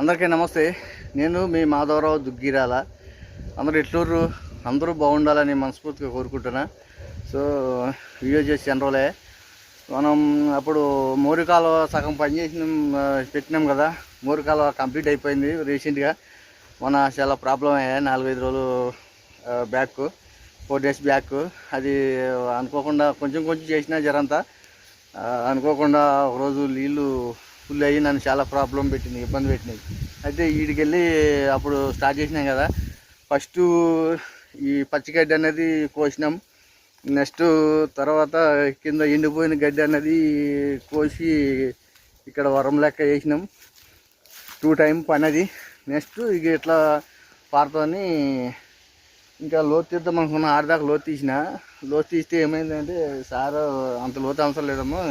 అందరికీ నమస్తే. నేను మీ మాధవరావు దుగ్గిరాల. అందరూ ఎట్లూరు? అందరూ బాగుండాలని మనస్ఫూర్తిగా కోరుకుంటున్నా. సో వీడియో చేసి జనరలే మనం అప్పుడు మోరికాలువ సగం పని పెట్టినాం కదా. మోరికాలువ కంప్లీట్ అయిపోయింది రీసెంట్గా. మన చాలా ప్రాబ్లం అయ్యాయి నాలుగైదు రోజులు బ్యాక్ ఫోర్ డేస్ బ్యాక్. అది అనుకోకుండా కొంచెం కొంచెం చేసినా జరంతా. అనుకోకుండా ఒకరోజు నీళ్ళు ఫుల్ అయ్యి నన్ను చాలా ప్రాబ్లం పెట్టింది ఇబ్బంది పెట్టినాయి అయితే వీడికి వెళ్ళి అప్పుడు స్టార్ట్ చేసినాం కదా. ఫస్ట్ ఈ పచ్చిగడ్డి అనేది కోసినాం. నెక్స్ట్ తర్వాత కింద ఎండిపోయిన గడ్డి అనేది కోసి ఇక్కడ వరం లెక్క వేసినాం. టూ టైం పని అది నెక్స్ట్ ఇక ఇట్లా పారతోని ఇంకా లోతు తీద్దాం అనుకున్నా ఆడదాకా లోతు తీసిన. లోతు తీస్తే ఏమైందంటే సార్ అంత లోతు అవసరం లేదమ్మా.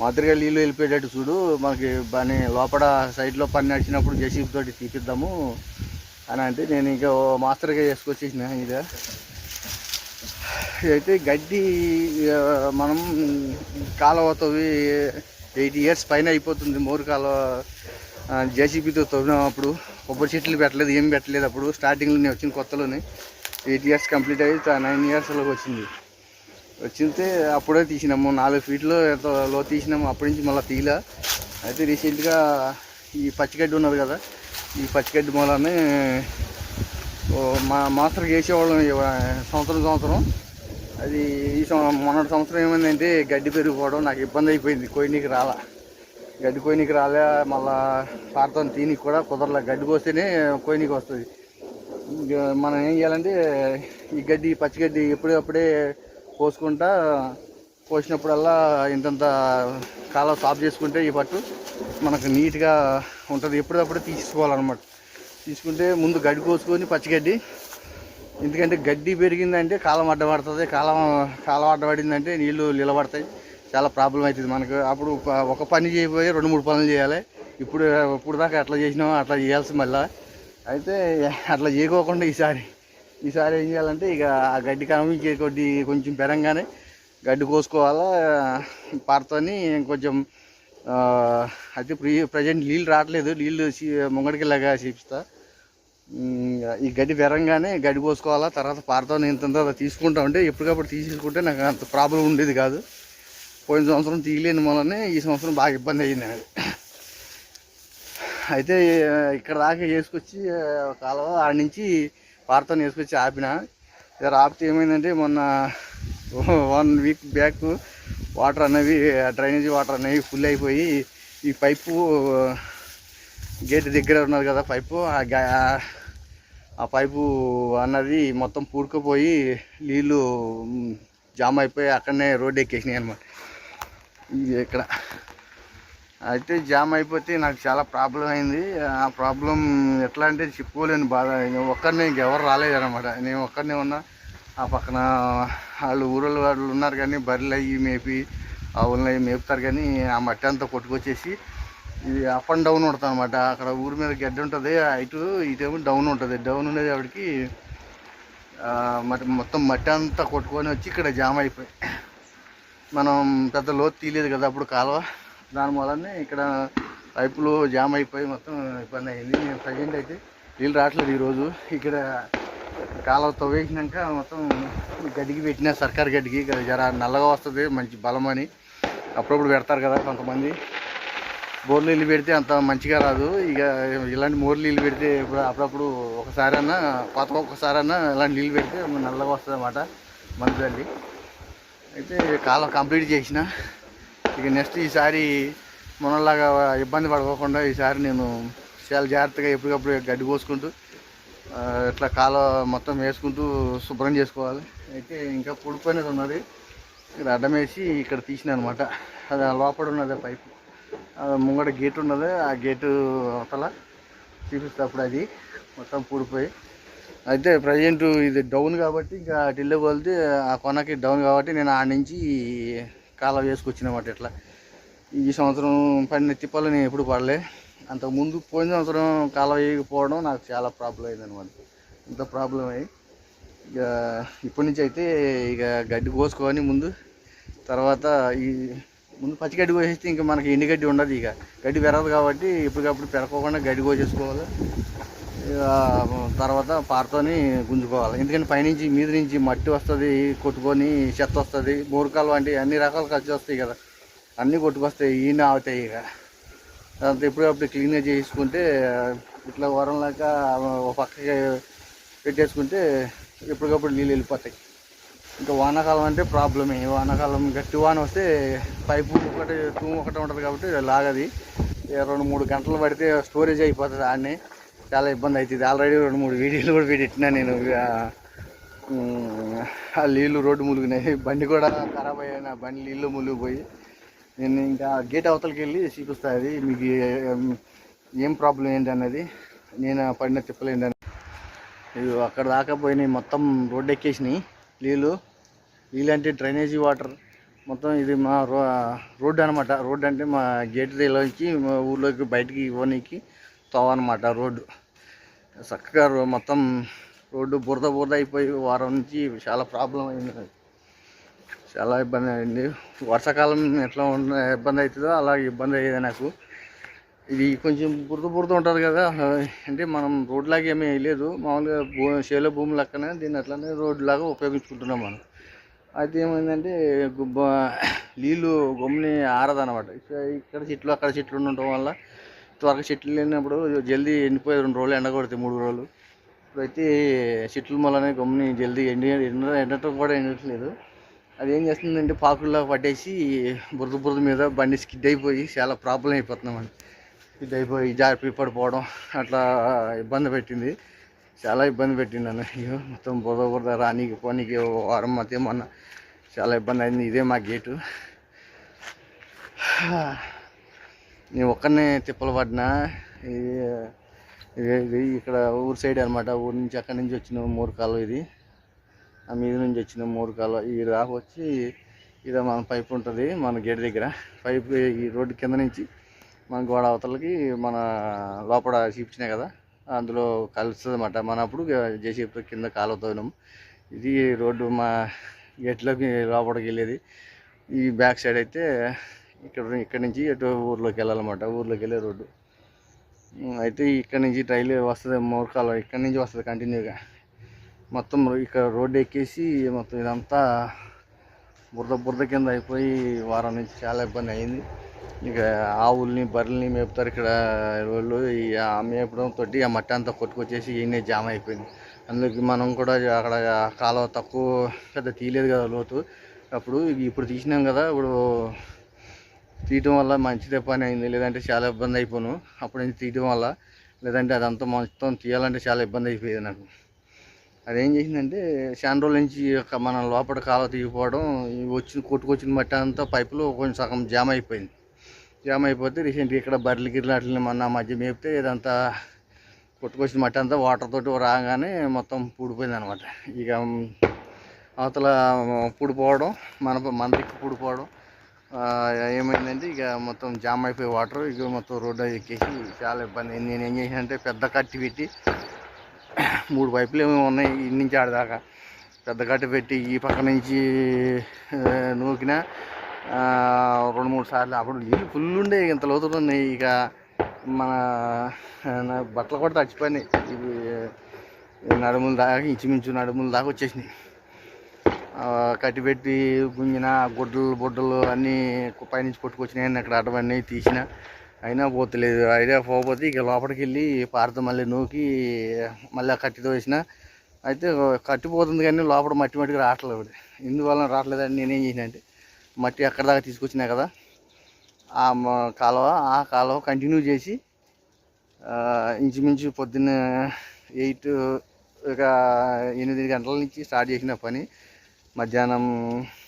మాదిరిగా నీళ్ళు వెళ్ళిపోయేటట్టు చూడు. మనకి పని లోపల సైడ్లో పని నడిచినప్పుడు జేసీబీ తోటి తీపిద్దాము అని అంటే నేను ఇంకా ఓ మాస్టర్గా చేసుకొచ్చేసిన ఇదే అయితే గడ్డి మనం కాలువ తవ్వి ఎయిట్ ఇయర్స్ పైన అయిపోతుంది మోరు కాలువ. జేసీబీతో తవ్వినాం అప్పుడు. కొబ్బరి చెట్లు పెట్టలేదు ఏం పెట్టలేదు అప్పుడు. స్టార్టింగ్లో నేను వచ్చిన కొత్తలోనే. ఎయిట్ ఇయర్స్ కంప్లీట్ అయ్యి నైన్ ఇయర్స్లోకి వచ్చింది. వచ్చితే అప్పుడే తీసినాము. నాలుగు ఫీట్లు ఎంత లో తీసినాము. అప్పటి నుంచి మళ్ళీ తీయలే. అయితే రీసెంట్గా ఈ పచ్చిగడ్డి ఉన్నది కదా ఈ పచ్చిగడ్డి మూలాన్ని ఓ మా మాస్టర్కి వేసేవాళ్ళం సంవత్సరం సంవత్సరం. అది ఈ మొన్నటి సంవత్సరం ఏమైందంటే గడ్డి పెరిగిపోవడం నాకు ఇబ్బంది అయిపోయింది. కోయినీకి రాలా. గడ్డి కోయినీకి రాలే. మళ్ళా పారతో తీనికి కూడా కుదరలే. గడ్డి కోస్తేనే కోయినీకి వస్తుంది. మనం ఏం చేయాలంటే ఈ గడ్డి పచ్చిగడ్డి ఎప్పుడప్పుడే కోసుకుంటా కోసినప్పుడల్లా ఇంతంత కాలం సాఫ్ చేసుకుంటే ఈ పట్టు మనకు నీట్గా ఉంటుంది. ఎప్పటికప్పుడు తీసుకోవాలన్నమాట. తీసుకుంటే ముందు గడ్డి కోసుకొని పచ్చిగడ్డి ఎందుకంటే గడ్డి పెరిగిందంటే కాలం అడ్డపడుతుంది. కాలం కాలం అడ్డపడిందంటే నీళ్ళు నిలబడతాయి. చాలా ప్రాబ్లం అవుతుంది మనకు. అప్పుడు ప- ఒక పని చేయబోయి రెండు మూడు పనులు చేయాలి. ఇప్పుడు ఇప్పుడు దాకా అట్లా చేసినాం అట్లా చేయాల్సి మళ్ళీ. అయితే అట్లా చేయకోకుండా ఈసారి ఈసారి ఏం చేయాలంటే ఇక ఆ గడ్డి కమికి కొద్ది కొంచెం పెరంగానే గడ్డి కోసుకోవాలా పారతోని కొంచెం అయితే ప్రీ ప్రజెంట్ నీళ్ళు రావట్లేదు నీళ్ళు ముంగడికిలాగా చూపిస్తా. ఈ గడ్డి పెరంగానే గడ్డి కోసుకోవాలా తర్వాత పారతో ఇంత తీసుకుంటా ఉంటే ఎప్పటికప్పుడు తీసుకుంటే నాకు అంత ప్రాబ్లం ఉండేది కాదు. పోయిన సంవత్సరం తీయలేని వలనే ఈ సంవత్సరం బాగా ఇబ్బంది అయ్యింది నాకు. అయితే ఇక్కడ దాకా చేసుకొచ్చి కాలువ ఆడ నుంచి వార్త వేసుకొచ్చి ఆపిన. ఇక ఆపితే ఏమైందంటే మొన్న వన్ వీక్ బ్యాక్ వాటర్ అనేవి డ్రైనేజీ వాటర్ అనేవి ఫుల్ అయిపోయి ఈ పైపు గేట్ దగ్గర ఉన్నది కదా పైపు ఆ ఆ పైపు అన్నది మొత్తం పూడుకుపోయి నీళ్ళు జామ్ అయిపోయి అక్కడనే రోడ్డు ఎక్కేసినాయి అనమాట ఇది ఇక్కడ అయితే జామ్ అయిపోతే నాకు చాలా ప్రాబ్లం అయింది. ఆ ప్రాబ్లం ఎట్లా అంటే చెప్పుకోలేని బాధ. నేను ఒక్కరిని ఇంకెవరు రాలేదన్నమాట. నేను ఒక్కరినే ఉన్నా. ఆ పక్కన వాళ్ళు ఊళ్ళో వాళ్ళు ఉన్నారు కానీ బర్రెలు అయ్యి మేపి ఆవులను అవి మేపుతారు కానీ ఆ మట్టి అంతా కొట్టుకొచ్చేసి ఇది అప్ అండ్ డౌన్ ఉంటుంది అనమాట అక్కడ ఊరి మీద గడ్డి ఉంటుంది. ఇటు ఇటేమో డౌన్ ఉంటుంది. డౌన్ ఉండేది ఆవిడకి. మరి మొత్తం మట్టి అంతా కొట్టుకొని వచ్చి ఇక్కడ జామ్ అయిపోయి. మనం పెద్ద లోతు తీయలేదు కదా అప్పుడు కాలువ. దాని వల్లనే ఇక్కడ పైపులు జామ్ అయిపోయి మొత్తం ఇబ్బంది అయింది. నేను ప్రజెంట్ అయితే నీళ్ళు రావట్లేదు ఈరోజు. ఇక్కడ కాలువ తవ్వేసినాక మొత్తం గడ్డికి పెట్టిన సర్కార్ గడ్డికి జర నల్లగా వస్తుంది మంచి బలమని అప్పుడప్పుడు పెడతారు కదా కొంతమంది. బోర్లు నీళ్ళు పెడితే అంత మంచిగా రాదు. ఇక ఇలాంటి మోర్లు నీళ్ళు పెడితే ఇప్పుడు అప్పుడప్పుడు ఒకసారన్నా పాత ఒక్కసారన్నా ఇలాంటి నీళ్ళు పెడితే నల్లగా వస్తుంది అన్నమాట మంచిదండి అయితే కాలం కంప్లీట్ చేసిన. ఇక నెక్స్ట్ ఈసారి మనలాగా ఇబ్బంది పడుకోకుండా ఈసారి నేను చాలా జాగ్రత్తగా ఎప్పటికప్పుడు గడ్డి కోసుకుంటూ ఇట్లా కాలువ మొత్తం వేసుకుంటూ శుభ్రం చేసుకోవాలి. అయితే ఇంకా పుడిపోయినది ఉన్నది. ఇక్కడ అడ్డం వేసి ఇక్కడ తీసిన అనమాట అది లోపల ఉన్నది పైపు. ముంగడ గేట్ ఉన్నది. ఆ గేటు అవతల చూపిస్తేప్పుడు అది మొత్తం పూడిపోయి. అయితే ప్రజెంట్ ఇది డౌన్ కాబట్టి ఇంకా ఢిల్లీ వెళ్తే ఆ కొనకి డౌన్ కాబట్టి నేను ఆడ నుంచి కాలం వేసుకొచ్చినమాట ఇట్లా. ఈ సంవత్సరం పడిన తిప్పలు నేను ఎప్పుడు పడలే. అంతకుముందు పోయిన సంవత్సరం కాలువ వేయకపోవడం నాకు చాలా ప్రాబ్లం అయింది అనమాట ఇంత ప్రాబ్లం అయ్యి. ఇక ఇప్పటి నుంచి అయితే ఇక గడ్డి కోసుకొని ముందు తర్వాత ఈ ముందు పచ్చి గడ్డి కోసేస్తే ఇంకా మనకి ఎండుగడ్డి ఉండదు ఇక. గడ్డి పెరగదు కాబట్టి ఎప్పటికప్పుడు పెరగకుండా గడ్డి కోసేసుకోవాలి. తర్వాత పారతోని గుంజుకోవాలి. ఎందుకంటే పైనుంచి మీద నుంచి మట్టి వస్తుంది కొట్టుకొని చెత్త వస్తుంది బోర్కాలు వంటి అన్ని రకాలు ఖర్చు వస్తాయి కదా. అన్నీ కొట్టుకొస్తాయి ఈయన అవుతాయి ఇక. దాంతో ఎప్పుడప్పుడు క్లీన్గా చేసుకుంటే ఇట్లా వరం లేక ఒక పక్కకి పెట్టేసుకుంటే ఎప్పటికప్పుడు నీళ్ళు వెళ్ళిపోతాయి. ఇంకా వానాకాలం అంటే ప్రాబ్లమే. వానాకాలం గట్టి వాన వస్తే పైపు ఒకటి తూము ఒకటి ఉంటుంది కాబట్టి లాగది. రెండు మూడు గంటలు పడితే స్టోరేజ్ అయిపోతుంది ఆడనే. చాలా ఇబ్బంది అవుతుంది. ఆల్రెడీ రెండు మూడు వీడియోలు కూడా పెట్టినా నేను. ఆ నీళ్ళు రోడ్డు ములిగినాయి బండి కూడా ఖరాబ్ అయ్యాయి. నా బండి నీళ్ళు ములిగిపోయి నేను ఇంకా గేట్ అవతలకి వెళ్ళి చూపిస్తా అది మీకు ఏం ప్రాబ్లం ఏంటి అన్నది నేను పడిన తిప్పలేంటి ఇవి అక్కడ దాకా పోయినాయి. మొత్తం రోడ్డు ఎక్కేసినాయి. నీళ్ళు నీళ్ళు అంటే డ్రైనేజీ వాటర్. మొత్తం ఇది మా రో రోడ్డు అనమాట రోడ్డు అంటే మా గేట్ దగ్గరలోకి మా ఊర్లోకి బయటికి ఇవ్వనీకి తోవ అనమాట రోడ్డు. చక్కగా మొత్తం రోడ్డు బురద బురద అయిపోయి వారం నుంచి చాలా ప్రాబ్లం అయింది. చాలా ఇబ్బంది అయింది. వర్షాకాలం ఎట్లా ఉన్న ఇబ్బంది అవుతుందో అలా ఇబ్బంది అయ్యేది నాకు. ఇది కొంచెం బురద బురద ఉంటుంది కదా. అంటే మనం రోడ్లాగా ఏమీ వేయలేదు. మామూలుగా భూ చేలో భూమి లెక్కనే దీన్ని అట్లనే రోడ్లాగా ఉపయోగించుకుంటున్నాం మనం. అయితే ఏమైందంటే నీళ్ళు గమ్ముని ఆరదనమాట ఇక్కడ చెట్లు అక్కడ చెట్లు ఉండటం వల్ల త్వరగా చెట్లు లేనప్పుడు జల్దీ ఎండిపోయి రెండు రోజులు ఎండ కొడితే మూడు రోజులు. ఇప్పుడైతే చెట్లు మొలనే గమ్ముని జల్దీ ఎండి ఎండ ఎండటం కూడా ఎండట్లేదు. అది ఏం చేస్తుందంటే పాకుల్లో పట్టేసి బురద బురద మీద బండి స్కిడ్ అయిపోయి చాలా ప్రాబ్లం అయిపోతున్నామండి. స్కిడ్ అయిపోయి జారి పడిపోవడం అట్లా ఇబ్బంది పెట్టింది. చాలా ఇబ్బంది పెట్టింది నన్ను అయ్యో మొత్తం బురద బురద రానీకి పోనీకి వారం మధ్య మొన్న చాలా ఇబ్బంది అయింది ఇదే మా గేటు. నేను ఒక్కనే తిప్పలు పడినా? ఇది ఇది- ఇక్కడ ఊరు సైడ్ అనమాట ఊరు నుంచి అక్కడి నుంచి వచ్చిన మూడు కాలువ ఇది. ఆ మీద నుంచి వచ్చిన మూడు కాలువ. ఈ దాకా వచ్చి ఇది మన పైప్ ఉంటుంది మన గేట్ దగ్గర. పైప్ ఈ రోడ్డు కింద నుంచి మన గోడ అవతలకి మన లోపల చూపించినాయి కదా అందులో కలుస్తుంది అనమాట మన అప్పుడు జేసీపీ కింద కాలువ ఇది రోడ్డు మా గేట్లోకి లోపలికి వెళ్ళేది. ఈ బ్యాక్ సైడ్ అయితే ఇక్కడ ఇక్కడ నుంచి ఎటు ఊర్లోకి వెళ్ళాలన్నమాట. ఊర్లోకి వెళ్ళే రోడ్డు. అయితే ఇక్కడ నుంచి రైలు వస్తుంది మూర్ఖాలు ఇక్కడ నుంచి వస్తుంది కంటిన్యూగా. మొత్తం ఇక్కడ రోడ్డు ఎక్కేసి మొత్తం ఇదంతా బురద బురద కింద అయిపోయి వారం నుంచి చాలా ఇబ్బంది అయింది. ఇక ఆవుల్ని బర్రెల్ని మేపుతారు ఇక్కడ వాళ్ళు ఈ ఆ మేపడం తోటి ఆ మట్టి అంతా కొట్టుకొచ్చేసి ఈయనే జామ్ అయిపోయింది. అందులోకి మనం కూడా అక్కడ కాలువ తక్కువ పెద్ద తీయలేదు కదా లోతు. అప్పుడు ఇప్పుడు తీసినాం కదా. ఇప్పుడు తీయటం వల్ల మంచిదే పని అయింది. లేదంటే చాలా ఇబ్బంది అయిపోను. అప్పుడు నుంచి తీయటం వల్ల లేదంటే అదంతా మొత్తం తీయాలంటే చాలా ఇబ్బంది అయిపోయేది నాకు. అదేం చేసిందంటే చాలా రోజుల నుంచి ఒక మన లోపల కాలువ తీగిపోవడం వచ్చిన కొట్టుకొచ్చిన మట్టి అంతా పైపులో కొంచెం సగం జామ్ అయిపోయింది. జామ్ అయిపోతే రీసెంట్గా ఇక్కడ బర్రెలు గిర్రెలు అట్లని మన మధ్య మేపితే ఇదంతా కొట్టుకొచ్చిన మట్టి అంతా వాటర్ తోటి రాగానే మొత్తం పూడిపోయింది అనమాట ఇక అవతల పూడిపోవడం మన మన దిక్కు పూడిపోవడం ఏమైందంటే ఇక మొత్తం జామ్ అయిపోయి వాటర్ ఇక మొత్తం రోడ్డు ఎక్కేసి చాలా ఇబ్బంది. అయింది నేను ఏం చేసానంటే పెద్ద కట్టి పెట్టి మూడు పైపులు ఏమో ఉన్నాయి ఇన్ని నుంచి ఆడదాకా పెద్ద కట్టి పెట్టి ఈ పక్క నుంచి నూకిన రెండు మూడు సార్లు అప్పుడు నీళ్ళు ఫుల్ ఉండే ఇంత లోతులు ఉన్నాయి. ఇక మన బట్టలు కూడా తడిచిపోయినాయి. ఇవి నడుముల దాకా ఇంచుమించు నడుముల దాకా వచ్చేసినాయి. కట్టిపెట్టి గుంజిన గుడ్డలు బుడ్డలు అన్నీ పైనుంచి కొట్టుకొచ్చినాయి అక్కడ అడ్డమన్నీ తీసిన. అయినా పోతలేదు. అయినా పోకపోతే ఇక లోపలికి వెళ్ళి పారతో మళ్ళీ నూకి మళ్ళీ కట్టితో వేసిన. అయితే కట్టిపోతుంది కానీ లోపల మట్టి మట్టికి రావట్లేదు ఒకటి ఇందువల్ల రావట్లేదని నేనేం చేసిన అంటే మట్టి అక్కడ దాకా తీసుకొచ్చినా కదా ఆ కాలువ ఆ కాలువ కంటిన్యూ చేసి ఇంచుమించు పొద్దున్న ఎయిట్ ఇక ఎనిమిది గంటల నుంచి స్టార్ట్ చేసిన పని. మధ్యాహ్నం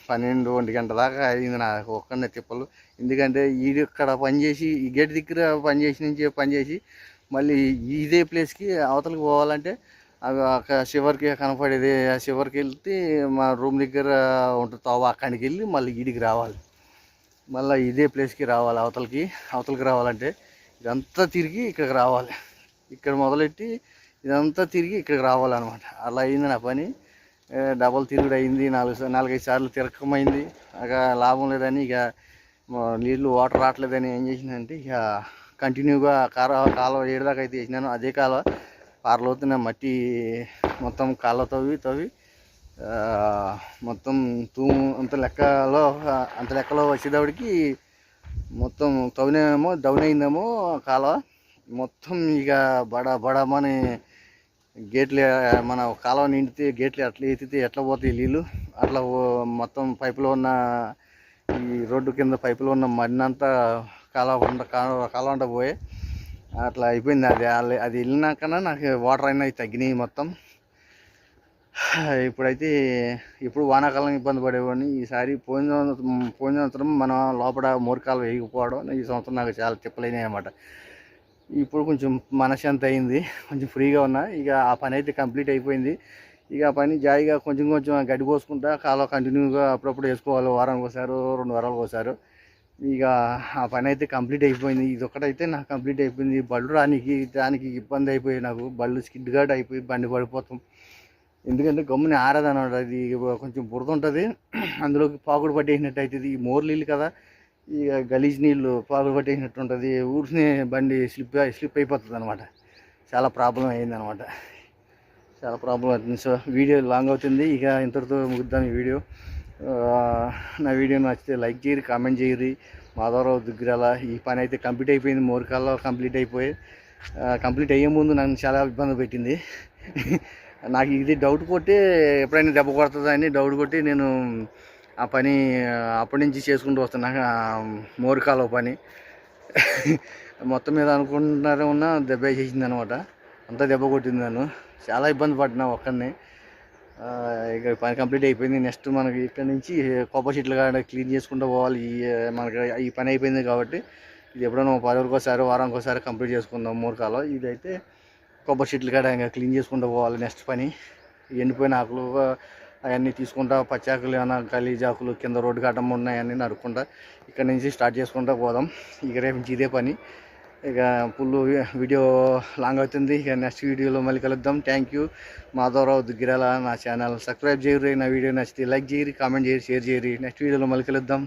పన్నెండు ఒంటి గంట దాకా అయింది నాకు ఒక్కనే తిప్పలు. ఎందుకంటే ఈడు ఇక్కడ పనిచేసి ఈ గేట్ దగ్గర పనిచేసి నుంచి పనిచేసి మళ్ళీ ఇదే ప్లేస్కి అవతలకి పోవాలంటే అవి అక్కడ చివరికి కనపడేది ఆ చివరికి వెళ్తే మా రూమ్ దగ్గర ఉంటుంది తోవ అక్కడికి వెళ్ళి మళ్ళీ ఈడికి రావాలి. మళ్ళీ ఇదే ప్లేస్కి రావాలి అవతలకి. అవతలకి రావాలంటే ఇదంతా తిరిగి ఇక్కడికి రావాలి. ఇక్కడ మొదలెట్టి ఇదంతా తిరిగి ఇక్కడికి రావాలన్నమాట. అలా అయింది నా పని. డబల్ తిరుగుడు అయింది నాలుగు నాలుగైదు సార్లు తిరకమైంది ఇక లాభం లేదని ఇక నీళ్ళు వాటర్ రావట్లేదని ఏం చేసిందంటే ఇక కంటిన్యూగా కార కాలువ ఏడుదాకా అయితే వేసినాను అదే కాలువ పారలోతున్న మట్టి మొత్తం కాలువ తవ్వి తవ్వి మొత్తం తూము అంత లెక్కలో అంత లెక్కలో వచ్చేటప్పటికి మొత్తం తవ్వినేమో డౌన్ అయిందేమో కాలువ. మొత్తం ఇక బడ బడమని గేట్లు మన కాలువ నిండితే గేట్లు అట్లా ఎత్తితే ఎట్లా పోతాయి నీళ్ళు అట్లా మొత్తం పైపులో ఉన్న ఈ రోడ్డు కింద పైపులో ఉన్న మడినంతా కాలువ ఉండ కాలువ అంట పోయి అట్లా అయిపోయింది. అది అది వెళ్ళినాకనే నాకు వాటర్ అయినా తగ్గినాయి మొత్తం. ఇప్పుడైతే ఇప్పుడు వానాకాలం ఇబ్బంది పడేవాడిని. ఈసారి పోయిన పోయిన సంవత్సరం మనం లోపల మోరికాలు వేయకపోవడం ఈ సంవత్సరం నాకు చాలా తిప్పలేనాయి అన్నమాట. ఇప్పుడు కొంచెం మనశ్శాంతి అయింది. కొంచెం ఫ్రీగా ఉన్నా. ఇక ఆ పని అయితే కంప్లీట్ అయిపోయింది. ఇక ఆ పని జాయిగా కొంచెం కొంచెం గడ్డి పోసుకుంటా కాలువ కంటిన్యూగా అప్పుడప్పుడు వేసుకోవాలి. వారానికి ఒకసారి రెండు వారాలకు ఒకసారి. ఇక ఆ పని అయితే కంప్లీట్ అయిపోయింది. ఇది ఒక్కటైతే నాకు కంప్లీట్ అయిపోయింది. బళ్ళు రానికి దానికి ఇబ్బంది అయిపోయి నాకు. బళ్ళు స్కిడ్ గార్డ్ అయిపోయి బండి పడిపోతాం. ఎందుకంటే గమ్ముని ఆరదన్నమాట అది కొంచెం బురద ఉంటుంది. అందులోకి పాకుడు పట్టేసినట్టు అవుతుంది. ఈ మోర్లు కదా ఇక గలీజ్ నీళ్ళు పాకుడు పట్టేసినట్టు ఉంటుంది ఊరినే బండి స్లిప్ స్లిప్ అయిపోతుంది అనమాట చాలా ప్రాబ్లం అయింది అనమాట చాలా ప్రాబ్లం అవుతుంది. సో వీడియో లాంగ్ అవుతుంది. ఇక ఇంతటితో ముగిద్దాం ఈ వీడియో. నా వీడియో నచ్చితే లైక్ చేయరు కామెంట్ చేయరు మాధవరావు దగ్గరాల ఈ పని అయితే కంప్లీట్ అయిపోయింది. మోరికాల్లో కంప్లీట్ అయిపోయి కంప్లీట్ అయ్యే ముందు నన్ను చాలా ఇబ్బంది పెట్టింది. నాకు ఇది డౌట్ కొట్టి ఎప్పుడైనా దెబ్బ కొడుతుందా అని డౌట్ కొట్టి నేను ఆ పని అప్పటి నుంచి చేసుకుంటూ వస్తున్నా ఆ, మోరికాలో పని. మొత్తం మీద అనుకుంటున్నారే ఉన్న దెబ్బ వేసేసింది అనమాట అంతా దెబ్బ కొట్టింది నన్ను. చాలా ఇబ్బంది పడినా ఒక్కడిని. ఇక పని కంప్లీట్ అయిపోయింది. నెక్స్ట్ మనకి ఇక్కడ నుంచి కొబ్బరి చెట్లు కాడ క్లీన్ చేసుకుంటూ పోవాలి. ఈ మనకి ఈ పని అయిపోయింది కాబట్టి ఇది ఎప్పుడైనా పది వరకు ఒకసారి వారానికి ఒకసారి కంప్లీట్ చేసుకుందాం మూర్ఖాలో ఇదైతే కొబ్బరి చెట్లు కాడ ఇంకా క్లీన్ చేసుకుంటూ పోవాలి నెక్స్ట్ పని. ఎండిపోయిన ఆకులు అవన్నీ తీసుకుంటా పచ్చాకులు ఏమైనా గలీజాకులు కింద రోడ్డు కాటం ఉన్నాయన్నీ నరుక్కుంటా ఇక్కడ నుంచి స్టార్ట్ చేసుకుంటా పోదాం. ఇక రేపు నుంచి ఇదే పని. ఇక ఫుల్ వీడియో లాంగ్ అవుతుంది. ఇక నెక్స్ట్ వీడియోలో మళ్ళీ కలుద్దాం. థ్యాంక్ యూ మాధవరావు దుగ్గిరాల నా ఛానల్. సబ్స్క్రైబ్ చేయరు నా వీడియో నచ్చితే లైక్ చేయరు కామెంట్ చేయరు షేర్ చేయరు నెక్స్ట్ వీడియోలో మళ్ళీ కలుద్దాం.